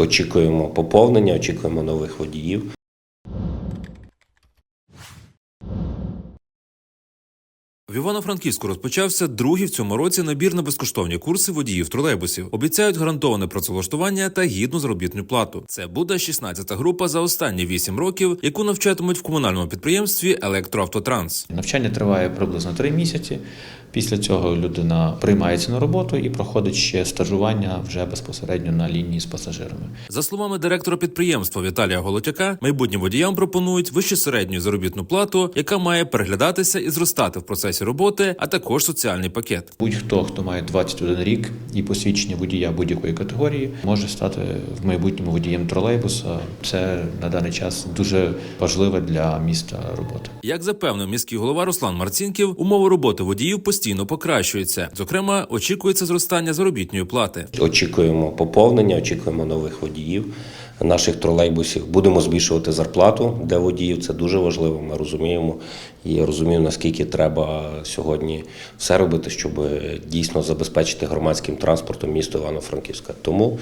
Очікуємо поповнення, очікуємо нових водіїв. В Івано-Франківську розпочався другий в цьому році набір на безкоштовні курси водіїв тролейбусів. Обіцяють гарантоване працевлаштування та гідну заробітну плату. Це буде 16-та група за останні 8 років, яку навчатимуть в комунальному підприємстві Електроавтотранс. Навчання триває приблизно три місяці. Після цього людина приймається на роботу і проходить ще стажування вже безпосередньо на лінії з пасажирами. За словами директора підприємства Віталія Голотяка, майбутнім водіям пропонують вище середню заробітну плату, яка має переглядатися і зростати в процесі роботи, а також соціальний пакет. Будь-хто, хто має 21 рік і посвідчення водія будь-якої категорії, може стати в майбутньому водієм тролейбуса. Це на даний час дуже важливе для міста робота. Як запевнив міський голова Руслан Марцінків, умови роботи водіїв постійно покращуються. Зокрема, очікується зростання заробітної плати. Очікуємо поповнення, очікуємо нових водіїв наших тролейбусів. Будемо збільшувати зарплату для водіїв. Це дуже важливо. Ми розуміємо. І я розумію, наскільки треба сьогодні все робити, щоб дійсно забезпечити громадським транспортом місто Івано-Франківська. Тому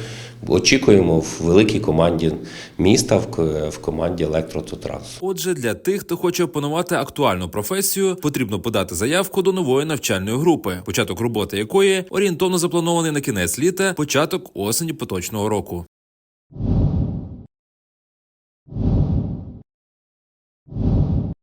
очікуємо в великій команді міста, в команді Електрототранс. Отже, для тих, хто хоче опанувати актуальну професію, потрібно подати заявку до нової навчальної групи, початок роботи якої орієнтовно запланований на кінець літа, початок осені поточного року.